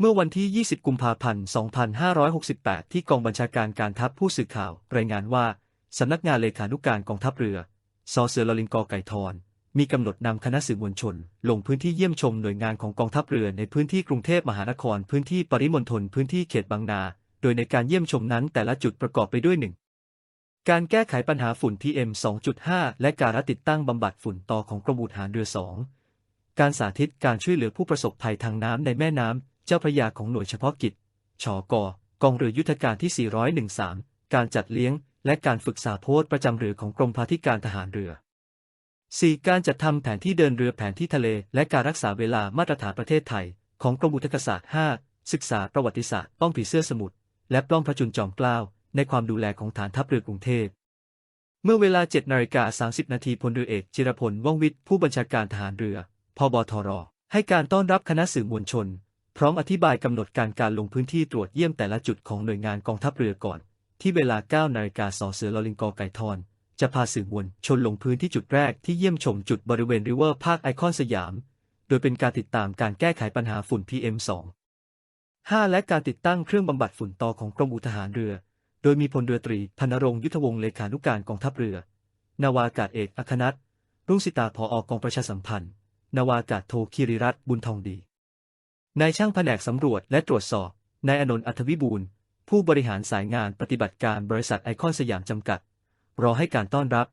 เมื่อวันที่ 20 กุมภาพันธ์ 2568 ที่กองบัญชาการการทัพผู้สื่อข่าว รายงานว่า สำนักงานเลขานุการกองทัพเรือซอเสือลลิงกอไก่ทอนมีกำหนดนำคณะสื่อมวลชน ลงพื้นที่เยี่ยมชมหน่วยงานของกองทัพเรือในพื้นที่กรุงเทพมหานคร พื้นที่ปริมณฑลพื้นที่เขตบางนา โดยในการเยี่ยมชมนั้นแต่ละจุดประกอบไปด้วยหนึ่งการแก้ไขปัญหาฝุ่น PM 2.5 และการติดตั้งบำบัดฝุ่นต่อของกรมอุทหารเรือ 2 การสาธิตการช่วยเหลือผู้ประสบภัยทางน้ำในแม่น้ำ เจ้าพระยาของหน่วยเฉพาะกิจ ชก กองเรือยุทธการที่ 413 การจัดเลี้ยง และการฝึกสาโพธประจำเรือของกรมพาธิการทหารเรือ 4. การจัดทำแผนที่เดินเรือแผนที่ทะเล และการรักษาเวลามาตรฐานประเทศไทย ของกรมอุทกศาสตร์ 5. ศึกษาประวัติศาสตร์ป้องผีเสื้อสมุทรและป้องพระจุลจอมเกล้าในความดูแลของฐานทัพเรือกรุงเทพเมื่อเวลา7นาฬิกา30 นาทีพลเรือเอกจิรพลว่องวิทย์ผู้บัญชาการทหารเรือ พบทร ให้การต้อนรับคณะสื่อมวลชน พร้อมอธิบายกำหนดการการลงพื้นที่ตรวจเยี่ยมแต่ละจุดของหน่วยงานกองทัพเรือก่อน ที่เวลา 9 นาฬิกาสอเสือลอลิงกอไก่ทอน จะพาสื่อมวลชนลงพื้นที่จุดแรกที่เยี่ยมชมจุดบริเวณริเวอร์ภาคไอคอนสยาม โดยเป็นการติดตามการแก้ไขปัญหาฝุ่น PM 2 5 และการติดตั้งเครื่องบำบัดฝุ่นต่อของกรมอุทหารเรือ โดยมีพลเรือตรีพนรงค์ยุทธวงศ์เลขานุการกองทัพเรือ นาวากาศเอกอัคนัทรุ่งสิตาพออกองประชาสัมพันธ์ นาวากาศโทคิริรัตน์บุญทองดี นายช่างแผนกสำรวจและตรวจสอบ นายอนนท์อัธวิบูลผู้บริหารสายงานปฏิบัติการบริษัทไอคอนสยามจำกัด รอให้การต้อนรับ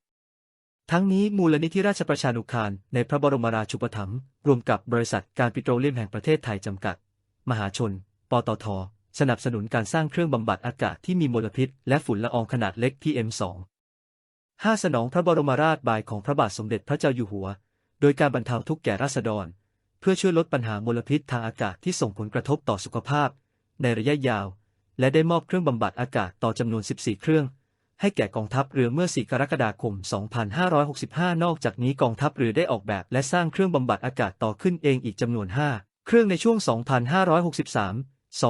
ทั้งนี้มูลนิธิราชประชานุคราะห์ในพระบรมราชูปถัมภ์รวมกับบริษัทการปิโตรเลียมแห่งประเทศไทยจำกัด มหาชน ปตท สนับสนุนการสร้างเครื่องบำบัดอากาศที่มีมลพิษ และฝุ่นละอองขนาดเล็ก PM 2 5สนองพระบรมราชบายของพระบาทสมเด็จพระเจ้าอยู่หัว โดยการบรรเทาทุกข์แก่ราษฎร พื่อช่วยลดปัญหามลพิษทางอากาศที่ส่งผลกระทบต่อสุขภาพ ในระยะยาว และได้มอบเครื่องบำบัดอากาศต่อจำนวน 14 เครื่อง ให้แก่กองทัพเรือเมื่อ 4 กรกฎาคม 2565 นอกจากนี้กองทัพเรือได้ออกแบบและสร้างเครื่องบำบัดอากาศต่อขึ้นเองอีกจำนวน 5 เครื่องในช่วง 2563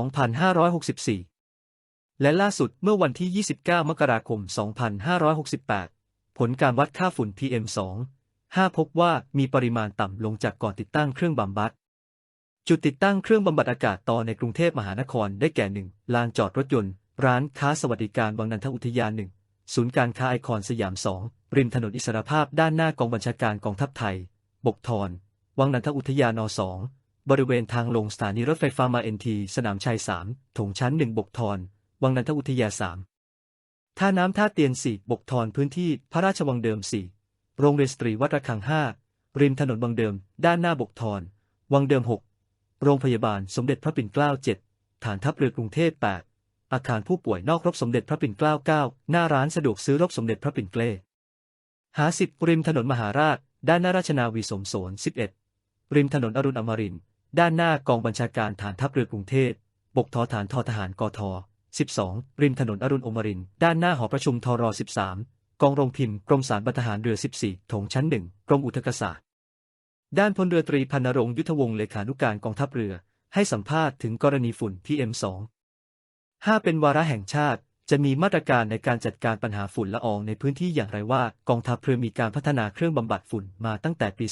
2564 และล่าสุดเมื่อวันที่ 29 มกราคม 2568 ผลการวัดค่าฝุ่น PM2 5 พบว่ามีปริมาณต่ำลงจากก่อนติดตั้งเครื่องบำบัด จุดติดตั้งเครื่องบำบัดอากาศต่อในกรุงเทพมหานครได้แก่หนึ่งลานจอดรถยนต์ ร้านค้าสวัสดิการวังนันทอุทยานหนึ่งศูนย์การค้าไอคอนสยามสองริมถนนอิสรภาพด้านหน้ากองบัญชาการกองทัพไทย บกทอนวังนันทอุทยานอสองบริเวณทางลงสถานีรถไฟฟ้ามาเอ็นทีสนามชัยสามถงชั้นหนึ่งบกทอนวังนันทอุทยาสามท่าน้ำท่าเตียนสี่บกทอนพื้นที่พระราชวังเดิมสี่ โรงเรียนสตรีวัดระฆัง5ริมถนนวังเดิม ด้านหน้าบกทอนวังเดิม6โรงพยาบาลสมเด็จพระปิ่นเกล้า7ฐานทัพเรือกรุงเทพ8อาคารผู้ป่วยนอกรบสมเด็จพระปิ่นเกล้า9หน้าร้านสะดวกซื้อรบสมเด็จพระปิ่นเกล้าหาสิบริมถนนมหาราช ด้านหน้าราชนาวีสมโสน11ริมถนนอรุณอมรินด้านหน้ากองบัญชาการฐานทัพเรือกรุงเทพบกทอฐานทอทหารกท12 ริมถนนอรุณอมรินด้านหน้าหอประชุมทร13 กองโรงพิมพ์ กรมสารบัญทหารเรือ 14ถงชั้น1กรมอุทกศาสตร์ ด้านพลเรือตรีพันนรงยุทธวงศ์เลขานุการกองทัพเรือ ให้สัมภาษณ์ถึงกรณีฝุ่น PM 2 5เป็นวาระแห่งชาติ จะมีมาตรการในการจัดการปัญหาฝุ่นละอองในพื้นที่อย่างไรว่ากองทัพเรือมีการพัฒนาเครื่องบำบัดฝุ่นมาตั้งแต่ปี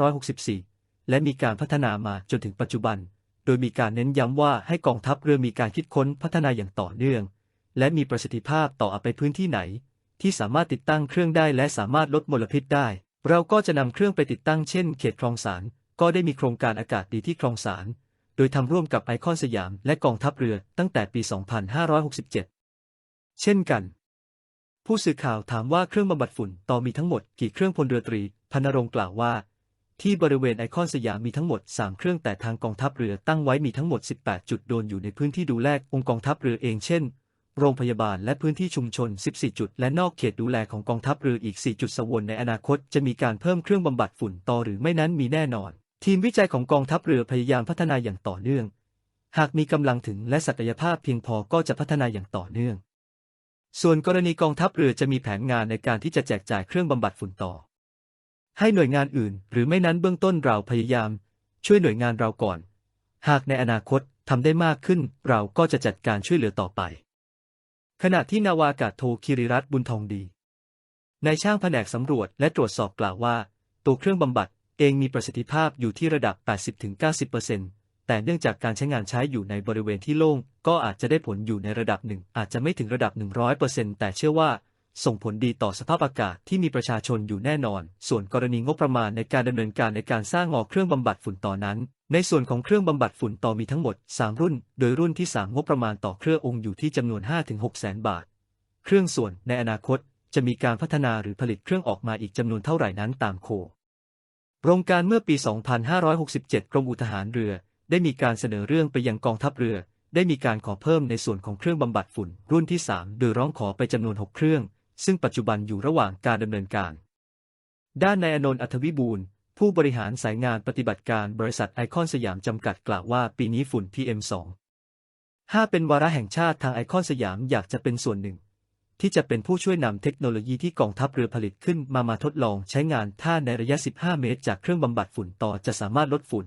2564 และมีการพัฒนามาจนถึงปัจจุบัน โดยมีการเน้นย้ำว่าให้กองทัพเรือมีการคิดค้นพัฒนาอย่างต่อเนื่อง และมีประสิทธิภาพต่อไปพื้นที่ไหน ที่สามารถติดตั้งเครื่องได้และสามารถลดมลพิษได้ เราก็จะนำเครื่องไปติดตั้งเช่น เขตคลองสาร ก็ได้มีโครงการอากาศดีที่คลองสาร โดยทำร่วมกับไอคอนสยามและกองทัพเรือตั้งแต่ปี 2567 เช่นกัน ผู้สื่อข่าวถามว่าเครื่องบำบัดฝุ่นต่อมีทั้งหมดกี่เครื่องพลเรือตรีพันนรงค์กล่าวว่า ที่บริเวณไอคอนสยามมีทั้งหมด 3 เครื่องแต่ทางกองทัพเรือตั้งไว้มีทั้งหมด 18 จุดโดนอยู่ในพื้นที่ดูแลองค์กองทัพเรือเองเช่น โรงพยาบาลและพื้นที่ชุมชน 14 จุด และนอกเขตดูแลของกองทัพเรืออีก 4 จุดสวนในอนาคตจะมีการเพิ่มเครื่องบำบัดฝุ่นต่อหรือไม่นั้นมีแน่นอน ทีมวิจัยของกองทัพเรือพยายามพัฒนาอย่างต่อเนื่อง หากมีกำลังถึงและศักยภาพเพียงพอก็จะพัฒนาอย่างต่อเนื่อง ส่วนกรณีกองทัพเรือจะมีแผนงานในการที่จะแจกจ่ายเครื่องบำบัดฝุ่นต่อ ให้หน่วยงานอื่น หรือไม่นั้นเบื้องต้นเราพยายาม ช่วยหน่วยงานเราก่อน หากในอนาคตทำได้มากขึ้น เราก็จะจัดการช่วยเหลือต่อไป ขณะที่นาวากาศโทคิริรัตน์บุญทองดีนายช่างแผนกสำรวจและตรวจสอบกล่าวว่า ตัวเครื่องบำบัดเองมีประสิทธิภาพอยู่ที่ระดับ 80-90%แต่เนื่องจากการใช้งานใช้อยู่ในบริเวณที่โล่ง ก็อาจจะได้ผลอยู่ในระดับหนึ่ง อาจจะไม่ถึงระดับ 100%แต่เชื่อว่าส่งผลดีต่อสภาพอากาศที่มีประชาชนอยู่แน่นอน ส่วนกรณีงบประมาณในการดำเนินการในการสร้างงอเครื่องบำบัดฝุ่นต่อนั้น ในส่วนของเครื่องบำบัดฝุ่นต่อมีทั้งหมด 3 รุ่น โดยรุ่นที่ 3 งบประมาณต่อเครื่ององค์อยู่ที่จำนวน 5-6 แสนบาท เครื่องส่วนในอนาคตจะมีการพัฒนาหรือผลิตเครื่องออกมาอีกจำนวนเท่าไหร่นั้นตามโคโรงการเมื่อปี 2567 กรมอุทหารเรือ ได้มีการเสนอเรื่องไปยังกองทัพเรือ ได้มีการขอเพิ่มในส่วนของเครื่องบำบัดฝุ่น รุ่นที่ 3 โดยร้องขอไปจำนวน 6 เครื่อง ซึ่งปัจจุบันอยู่ระหว่างการดำเนินการ ด้านนายอนนท์อัธวิบูล ผู้บริหารสายงานปฏิบัติการบริษัทไอคอนสยามจำกัดกล่าวว่าปีนี้ฝุ่น PM2 5 เป็นวาระแห่งชาติทางไอคอนสยามอยากจะเป็นส่วนหนึ่ง ที่จะเป็นผู้ช่วยนำเทคโนโลยีที่กองทัพเรือผลิตขึ้นมามาทดลองใช้งานถ้าในระยะ 15 เมตร จากเครื่องบำบัดฝุ่นต่อจะสามารถลดฝุ่น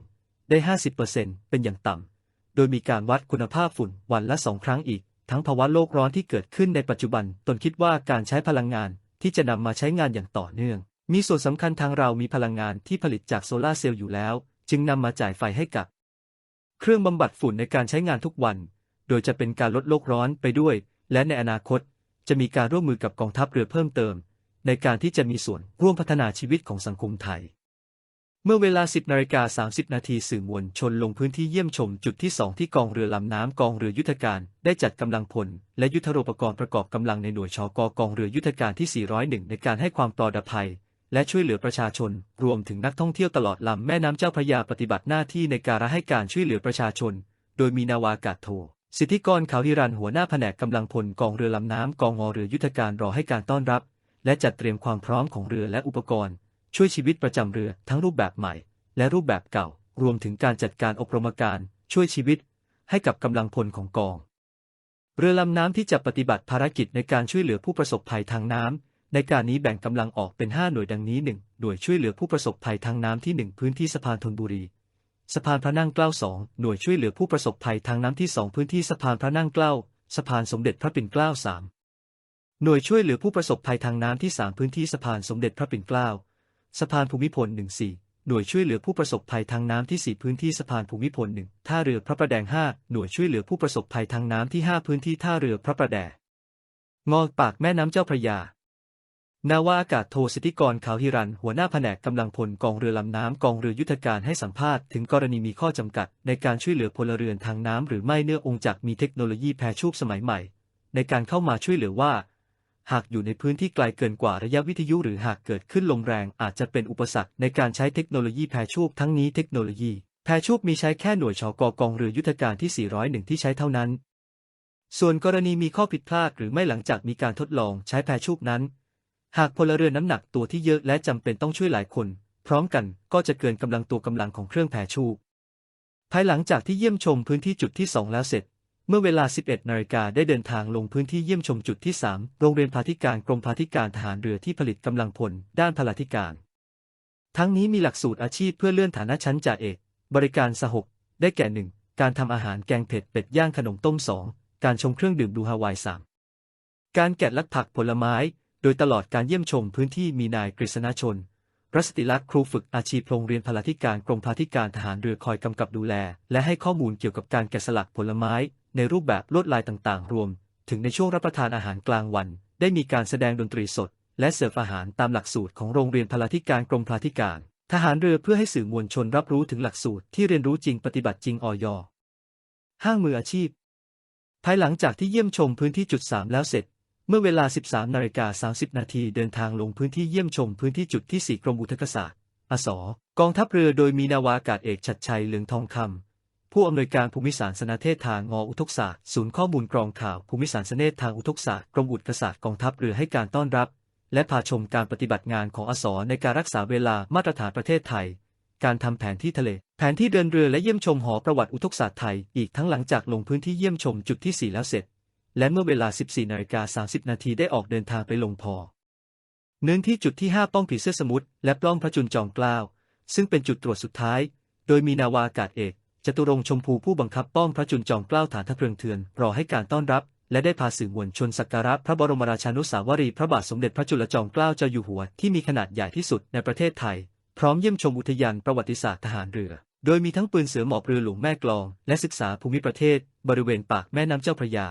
ได้ 50%เป็นอย่างต่ำ โดยมีการวัดคุณภาพฝุ่นวันละสองครั้งอีก ทั้งภาวะโลกร้อนที่เกิดขึ้นในปัจจุบัน ตนคิดว่าการใช้พลังงานที่จะนำมาใช้งานอย่างต่อเนื่อง มีส่วนสำคัญทางเรามีพลังงานที่ผลิตจากโซลาเซลล์อยู่แล้ว จึงนำมาจ่ายไฟให้กับ เครื่องบำบัดฝุ่นในการใช้งานทุกวัน โดยจะเป็นการลดโลกร้อนไปด้วย และในอนาคต จะมีการร่วมมือกับกองทัพเรือเพิ่มเติม ในการที่จะมีส่วนร่วมพัฒนาชีวิตของสังคมไทย เมื่อเวลา 10นาฬิกา30 นาทีสื่อมวลชนลงพื้นที่เยี่ยมชมจุดที่ 2 ที่กองเรือลำน้ำกองเรือยุทธการได้จัดกำลังพล และยุทธโภปกรณ์ประกอบกำลังในหน่วยชกกองเรือยุทธการที่ 401 ในการให้ความปลอดภัย และช่วยเหลือประชาชน รวมถึงนักท่องเที่ยวตลอดลำแม่น้ำเจ้าพระยาปฏิบัติหน้าที่ในการให้การช่วยเหลือประชาชน โดยมีนาวากาศโท สิทธิกรขาวฮิรันหัวหน้าแผนกกำลังพลกองเรือลำน้ำกองงอเรือยุทธการรอให้การต้อนรับ และจัดเตรียมความพร้อมของเรือและอุปกรณ์ ช่วยชีวิตประจำเรือทั้งรูปแบบใหม่ และรูปแบบเก่า รวมถึงการจัดการอบรมการช่วยชีวิต ให้กับกำลังพลของกอง เรือลำน้ำที่จะปฏิบัติภารกิจในการช่วยเหลือผู้ประสบภัยทางน้ำ ในการนี้แบ่งกำลังออกเป็น 5 หน่วยดังนี้ 1 หน่วยช่วยเหลือผู้ประสบภัยทางน้ำที่ 1 พื้นที่สะพานธนบุรีสะพานพระนั่งเกล้าสองหน่วยช่วยเหลือผู้ประสบภัยทางน้ำที่2พื้นที่สะพานพระนั่งเกล้าสะพานสมเด็จพระปิ่นเกล้าสามหน่วยช่วยเหลือผู้ประสบภัยทางน้ำที่3พื้นที่สะพานสมเด็จพระปิ่นเกล้าสะพานภูมิพล14หน่วยช่วยเหลือผู้ประสบภัยทางน้ำที่4พื้นที่สะพานภูมิพล1ท่าเรือพระประแดง5หน่วยช่วยเหลือผู้ประสบภัยทางน้ำที่5พื้นที่ท่าเรือพระประแดงงอปากแม่น้ำเจ้าพระยา นาวาอากาศโทสิทธิกรขาวฮิรัน หัวหน้าแผนกกำลังพลกองเรือลำน้ำกองเรือยุทธการให้สัมภาษณ์ถึงกรณีมีข้อจำกัด ในการช่วยเหลือพลเรือนทางน้ำหรือไม่เนื่ององค์จากมีเทคโนโลยีแพรชูบสมัยใหม่ ในการเข้ามาช่วยเหลือว่า หากอยู่ในพื้นที่ไกลเกินกว่าระยะวิทยุหรือหากเกิดขึ้นลมแรงอาจจะเป็นอุปสรรคในการใช้เทคโนโลยีแพรชูบทั้งนี้เทคโนโลยีแพรชูบมีใช้แค่หน่วยชกกองเรือยุทธการที่ 401 ที่ใช้เท่านั้น ส่วนกรณีมีข้อผิดพลาดหรือไม่หลังจากมีการทดลองใช้แพรชูบนั้น หากพลเรือนน้ำหนักตัวที่เยอะและจำเป็นต้องช่วยหลายคน พร้อมกันก็จะเกินกำลังตัวกำลังของเครื่องแพรชูภายหลังจากที่เยี่ยมชมพื้นที่จุดที่ 2 แล้วเสร็จ เมื่อเวลา 11 นาฬิกาได้เดินทางลงพื้นที่เยี่ยมชมจุดที่ 3 โรงเรียนพาธิการกรมพาธิการทหารเรือที่ผลิตกำลังพลด้านพลาธิการ ทั้งนี้มีหลักสูตรอาชีพเพื่อเลื่อนฐานะชั้นจ่าเอก บริการสหกได้แก่ 1. การทำอาหารแกงเผ็ดเป็ดย่างขนมต้ม 2. การชงเครื่องดื่มดูฮาวาย 3. การแกะลักผักผลไม้ โดยตลอดการเยี่ยมชมพื้นที่มีนายกฤษณชนรัศติลักษ์ครูฝึกอาชีพโรงเรียนพลาธิการกรมพลาธิการทหารเรือคอยกำกับดูแล และให้ข้อมูลเกี่ยวกับการแกะสลักผลไม้ ในรูปแบบลวดลายต่างๆ รวม ถึงในช่วงรับประทานอาหารกลางวัน ได้มีการแสดงดนตรีสด และเสิร์ฟอาหารตามหลักสูตรของโรงเรียนพลาธิการกรมพลาธิการ ทหารเรือเพื่อให้สื่อมวลชนรับรู้ถึงหลักสูตรที่เรียนรู้จริงปฏิบัติจริงอย ห้างมืออาชีพ ภายหลังจากที่เยี่ยมชมพื้นที่จุด 3 แล้วเสร็จ เมื่อเวลา 13นาฬิกา30 นาทีเดินทางลงพื้นที่เยี่ยมชมพื้นที่จุดที่ 4 กรมอุทกศาสตร์อสกองทัพเรือโดยมีนาวากาศเอกชัดชัยเหลืองทองคำ ผู้อำนวยการภูมิสารสนเทศทางงออุทกศาสตร์ ศูนย์ข้อมูลกรองข่าวภูมิสารสนเทศทางอุทกศาสตร์กรมอุทกศาสตร์กองทัพเรือให้การต้อนรับ และพาชมการปฏิบัติงานของอสในการรักษาเวลามาตรฐานประเทศไทย การทำแผนที่ทะเล แผนที่เดินเรือและเยี่ยมชมหอประวัติอุทกศาสตร์ไทย อีกทั้งหลังจากลงพื้นที่เยี่ยมชมจุดที่ 4 แล้วเสร็จ และเมื่อเวลา 14นาฬิกา30 นาทีได้ออกเดินทางไปลงพอ เนื้อที่จุดที่ 5 ป้องผีเสื้อสมุทรและปล้องพระจุลจอมเกล้า ซึ่งเป็นจุดตรวจสุดท้าย โดยมีนาวาอากาศเอก จตุรงค์ชมพูผู้บังคับป้อมพระจุลจอมเกล้าฐานทัพเรืองเทือน รอให้การต้อนรับ และได้พาสื่อมวลชนสักการะพระบรมราชานุสาวรีย์พระบาทสมเด็จพระจุลจอมเกล้าเจ้าอยู่หัวที่มีขนาดใหญ่ที่สุดในประเทศไทย พร้อมเยี่ยมชมอุทยานประวัติศาสตร์ทหารเรือโดยมีทั้งปืนเสือหมอบเรือหลวงแม่กลอง และศึกษาภูมิประเทศ บริเวณปากแม่น้ำเจ้าพระยา